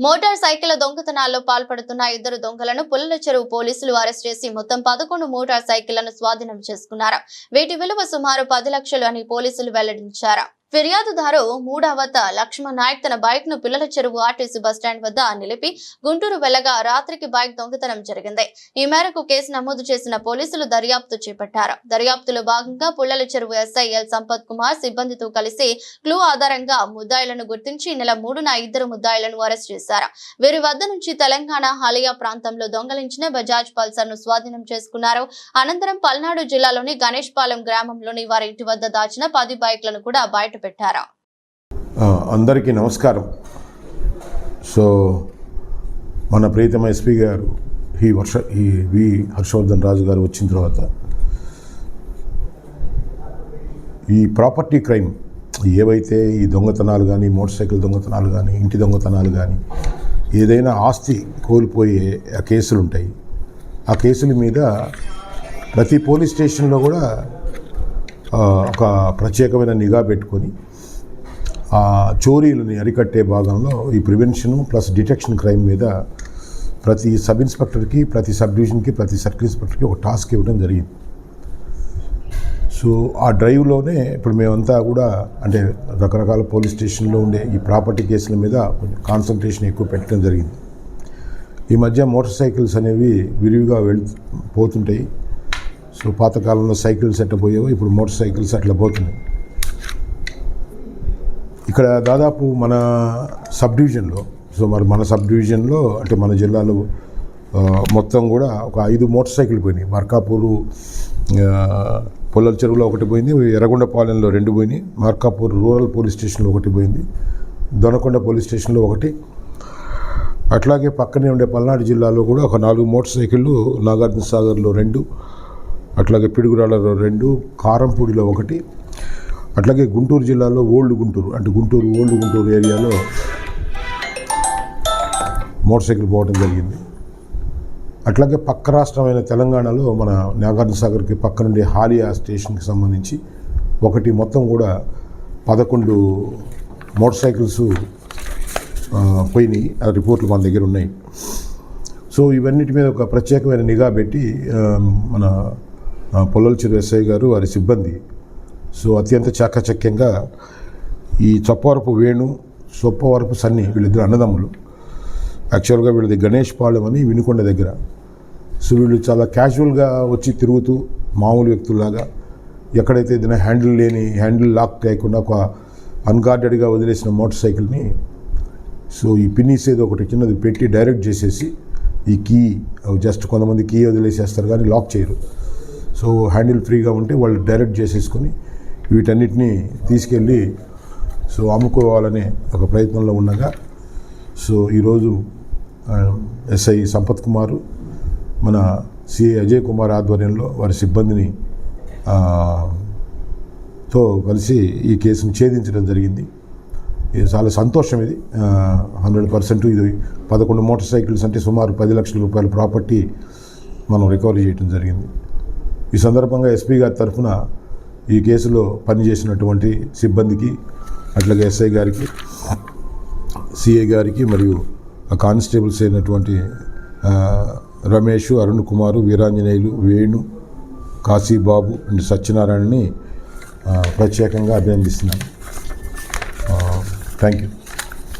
Motor cycle దొంగతనాల్లో పాల్పడుతున్న ఇద్దరు దొంగలను పుల్లల చెరువు పోలీసులు అరెస్ట్ చేసి మొత్తం పదకొండు మోటార్ సైకిళ్ళను స్వాధీనం చేసుకున్నారు? వీటి విలువ సుమారు పది లక్షలు అని పోలీసులు వెల్లడించారు? ఫిర్యాదుదారు మూడవత లక్ష్మణ్ నాయక్ తన బైక్ను పిల్లల చెరువు ఆర్టీసీ బస్టాండ్ వద్ద నిలిపి గుంటూరు వెళ్ళగా రాత్రికి బైక్ దొంగతనం జరిగింది. ఈ మేరకు కేసు నమోదు చేసిన పోలీసులు దర్యాప్తు చేపట్టారు. దర్యాప్తులో భాగంగా పుల్లల చెరువు ఎస్ఐఎల్ సంపత్ కుమార్ సిబ్బందితో కలిసి క్లూ ఆధారంగా ముద్దాయిలను గుర్తించి నెల మూడున ఇద్దరు ముద్దాయిలను అరెస్ట్ చేశారు. వీరి వద్ద నుంచి తెలంగాణ హాలియా ప్రాంతంలో దొంగలించిన బజాజ్ పల్సర్ను స్వాధీనం చేసుకున్నారు. అనంతరం పల్నాడు జిల్లాలోని గణేష్ పాలెం గ్రామంలోని వారి ఇంటి వద్ద దాచిన పది బైక్లను కూడా బయట బయటపెట్టారు అందరికీ నమస్కారం. సో మన ప్రీతమ ఎస్పీ గారు ఈ వర్ష ఈ వి హర్షవర్ధన్ రాజు గారు వచ్చిన తర్వాత ఈ ప్రాపర్టీ క్రైమ్ ఏవైతే ఈ దొంగతనాలు కానీ మోటార్ సైకిల్ దొంగతనాలు కానీ ఇంటి దొంగతనాలు కానీ ఏదైనా ఆస్తి కోల్పోయే ఆ కేసులు ఉంటాయి ఆ కేసుల మీద ప్రతి పోలీస్ స్టేషన్లో కూడా ఒక ప్రత్యేకమైన నిఘా పెట్టుకొని ఆ చోరీలని అరికట్టే భాగంలో ఈ ప్రివెన్షన్ ప్లస్ డిటెక్షన్ క్రైమ్ మీద ప్రతి సబ్ ఇన్స్పెక్టర్కి ప్రతి సబ్ డివిజన్కి ప్రతి సర్కిల్ ఇన్స్పెక్టర్కి ఒక టాస్క్ ఇవ్వడం జరిగింది. సో ఆ డ్రైవ్లోనే ఇప్పుడు మేమంతా కూడా అంటే రకరకాల పోలీస్ స్టేషన్లో ఉండే ఈ ప్రాపర్టీ కేసుల మీద కొంచెం కాన్సన్ట్రేషన్ ఎక్కువ పెట్టడం జరిగింది. ఈ మధ్య మోటార్ సైకిల్స్ అనేవి విరివిగా వెళ్ పోతుంటాయి. సో పాతకాలంలో సైకిల్స్ ఎట్లా పోయేవో ఇప్పుడు మోటార్ సైకిల్స్ అట్లా పోతున్నాయి. ఇక్కడ దాదాపు మన సబ్ డివిజన్లో సో మరి మన సబ్ డివిజన్లో అంటే మన జిల్లాలో మొత్తం కూడా ఒక ఐదు మోటార్ సైకిల్ పోయినాయి. మార్కాపూరు పొల్లల చెరువులో ఒకటి పోయింది ఎర్రగొండపాలెంలో రెండు పోయినాయి మార్కాపూర్ రూరల్ పోలీస్ స్టేషన్లో ఒకటి పోయింది దొనకొండ పోలీస్ స్టేషన్లో ఒకటి. అట్లాగే పక్కనే ఉండే పల్నాడు జిల్లాలో కూడా ఒక నాలుగు మోటార్ సైకిళ్ళు నాగార్జున సాగర్లో రెండు అట్లాగే పిడుగురాళ్ళలో రెండు కారంపూడిలో ఒకటి. అట్లాగే గుంటూరు జిల్లాలో ఓల్డ్ గుంటూరు అంటే గుంటూరు ఓల్డ్ గుంటూరు ఏరియాలో మోటార్ సైకిల్ పోవడం జరిగింది. అట్లాగే పక్క రాష్ట్రమైన తెలంగాణలో మన నాగార్జున సాగర్కి పక్క నుండి హాలియా స్టేషన్కి సంబంధించి ఒకటి మొత్తం కూడా పదకొండు మోటార్ సైకిల్స్ పోయినాయి. ఆ రిపోర్ట్లు మన దగ్గర ఉన్నాయి. సో ఇవన్నిటి మీద ఒక ప్రత్యేకమైన నిఘా పెట్టి మన ఆ, ఎస్ఐ గారు వారి సిబ్బంది. సో అత్యంత చాకచక్యంగా ఈ చొప్పవరపు వేణు చొప్పవరపు సన్ని వీళ్ళిద్దరు అన్నదమ్ములు. యాక్చువల్గా వీళ్ళది గణేష్ పాళెం అని వినుకొండ దగ్గర. సో వీళ్ళు చాలా క్యాజువల్గా వచ్చి తిరుగుతూ మామూలు వ్యక్తుల్లాగా ఎక్కడైతే ఏదైనా హ్యాండిల్ లేని హ్యాండిల్ లాక్ లేకుండా ఒక అన్గార్డెడ్గా వదిలేసిన మోటార్ సైకిల్ని సో ఈ పిన్నీస్ ఏదో ఒకటి చిన్నది పెట్టి డైరెక్ట్ చేసేసి ఈ కీ జస్ట్ కొంతమంది కీ వదిలేసేస్తారు కానీ లాక్ చేయరు. సో హ్యాండిల్ ఫ్రీగా ఉంటే వాళ్ళు డైరెక్ట్ చేసేసుకొని వీటన్నిటిని తీసుకెళ్ళి సో అమ్ముకోవాలనే ఒక ప్రయత్నంలో ఉండగా సో ఈరోజు ఎస్ఐ సంపత్ కుమారు మన సిఐ అజయ్ కుమార్ ఆధ్వర్యంలో వారి సిబ్బందిని తో కలిసి ఈ కేసును ఛేదించడం జరిగింది. ఇది చాలా సంతోషం ఇది. హండ్రెడ్ పర్సెంట్ ఇది పదకొండు మోటార్ సైకిల్స్ అంటే సుమారు పది లక్షల రూపాయల ప్రాపర్టీ మనం రికవరీ చేయడం జరిగింది. ఈ సందర్భంగా ఎస్పీ గారి తరఫున ఈ కేసులో పనిచేసినటువంటి సిబ్బందికి అట్లాగే ఎస్ఐ గారికి సిఐ గారికి మరియు కానిస్టేబుల్స్ అయినటువంటి రమేష్ అరుణ్ కుమారు వీరాంజనేయులు వేణు కాశీబాబు అండ్ సత్యనారాయణని ప్రత్యేకంగా అభినందిస్తున్నాను థ్యాంక్ యూ.